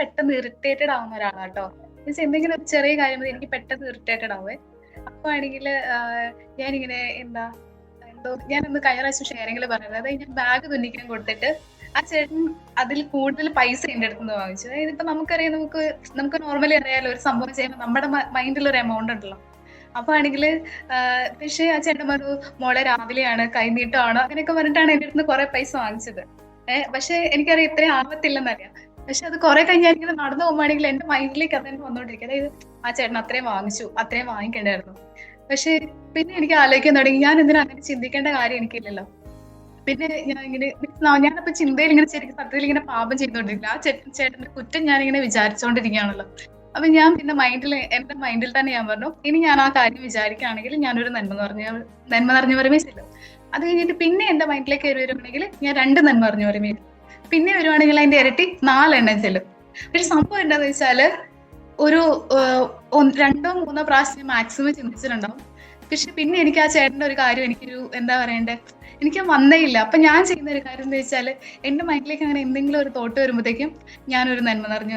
പെട്ടെന്ന് ഇറിറ്റേറ്റഡ് ആവുന്ന ഒരാളാണ് കേട്ടോ മീൻസ് എന്തെങ്കിലും ചെറിയ കാര്യം മതി എനിക്ക് പെട്ടെന്ന് ഇറിറ്റേറ്റഡ് ആവേ. അപ്പൊ ആണെങ്കിൽ ഞാനിങ്ങനെ എന്താ എന്തോ ഞാൻ കഴിഞ്ഞ പ്രാവശ്യം ഷെയറിംഗിൽ പറഞ്ഞത് അതായത് ഞാൻ ബാഗ് തുന്നിക്കാൻ കൊടുത്തിട്ട് ആ ചേട്ടൻ അതിൽ കൂടുതൽ പൈസ എന്റെ അടുത്ത് നിന്ന് വാങ്ങിച്ചു. അതായത് ഇപ്പൊ നമുക്കറിയാം നമുക്ക് നമുക്ക് നോർമലി അറിയാലോ ഒരു സംഭവം ചെയ്യുമ്പോൾ നമ്മുടെ മൈൻഡിൽ ഒരു എമൗണ്ട് ഉണ്ടല്ലോ. അപ്പൊ ആണെങ്കിൽ പക്ഷേ ആ ചേട്ടൻ പറഞ്ഞു മോളെ രാവിലെയാണ് കൈനീട്ടമാണോ അങ്ങനെയൊക്കെ പറഞ്ഞിട്ടാണ് എന്റെ അടുത്ത് കുറെ പൈസ വാങ്ങിച്ചത്. ഏഹ് പക്ഷെ എനിക്കറിയാം ഇത്രയും ആവത്തില്ലെന്നറിയാം. പക്ഷെ അത് കുറെ കഴിഞ്ഞാൽ ഇങ്ങനെ നടന്നു പോകുമ്പോഴാണെങ്കിൽ എന്റെ മൈൻഡിലേക്ക് അത് തന്നെ വന്നോണ്ടിരിക്കും. അതായത് ആ ചേട്ടൻ അത്രയും വാങ്ങിച്ചു അത്രയും വാങ്ങിക്കണ്ടായിരുന്നു. പക്ഷെ പിന്നെ എനിക്ക് ആലോചിക്കാൻ തുടങ്ങി. ഞാൻ എന്തിനാ അങ്ങനെ ചിന്തിക്കേണ്ട കാര്യം എനിക്കില്ലല്ലോ. പിന്നെ ഞാൻ ഇങ്ങനെ ഞാനപ്പോ ചിന്തയിൽ ഇങ്ങനെ ശരിക്കും സത്യത്തിൽ ഇങ്ങനെ പാപം ചെയ്തുകൊണ്ടിരിക്കില്ല ആ ചേട്ടൻ ചേട്ടന്റെ കുറ്റം ഞാൻ ഇങ്ങനെ വിചാരിച്ചോണ്ടിരിക്കുകയാണല്ലോ. അപ്പൊ ഞാൻ പിന്നെ മൈൻഡിൽ എന്റെ മൈൻഡിൽ തന്നെ ഞാൻ പറഞ്ഞു ഇനി ഞാൻ ആ കാര്യം വിചാരിക്കുകയാണെങ്കിൽ ഞാനൊരു നന്മ പറഞ്ഞു നന്മ നിറഞ്ഞ വരമേ ചെല്ലും അത് കഴിഞ്ഞിട്ട് പിന്നെ എന്റെ മൈൻഡിലേക്ക് കയറി വരുവാണെങ്കിൽ ഞാൻ രണ്ട് നന്മ നിറഞ്ഞ വരമേ പിന്നെ വരുവാണെങ്കിൽ അതിന്റെ ഇരട്ടി നാലെണ്ണം ചെല്ലും. പക്ഷെ സംഭവം എന്താന്ന് വെച്ചാൽ ഒരു രണ്ടോ മൂന്നോ പ്രാവശ്യം മാക്സിമം ചിന്തിച്ചിട്ടുണ്ടാവും. പക്ഷെ പിന്നെ എനിക്ക് ആ ചേട്ടന്റെ ഒരു കാര്യം എനിക്കൊരു എന്താ പറയണ്ടേ? എനിക്ക് വന്നേ ഇല്ല. അപ്പൊ ഞാൻ ചെയ്യുന്ന ഒരു കാര്യം എന്താ വെച്ചാൽ എന്റെ മൈൻഡിലേക്ക് അങ്ങനെ എന്തെങ്കിലും ഒരു തോട്ട് വരുമ്പോഴത്തേക്കും ഞാനൊരു നന്മ നിറഞ്ഞ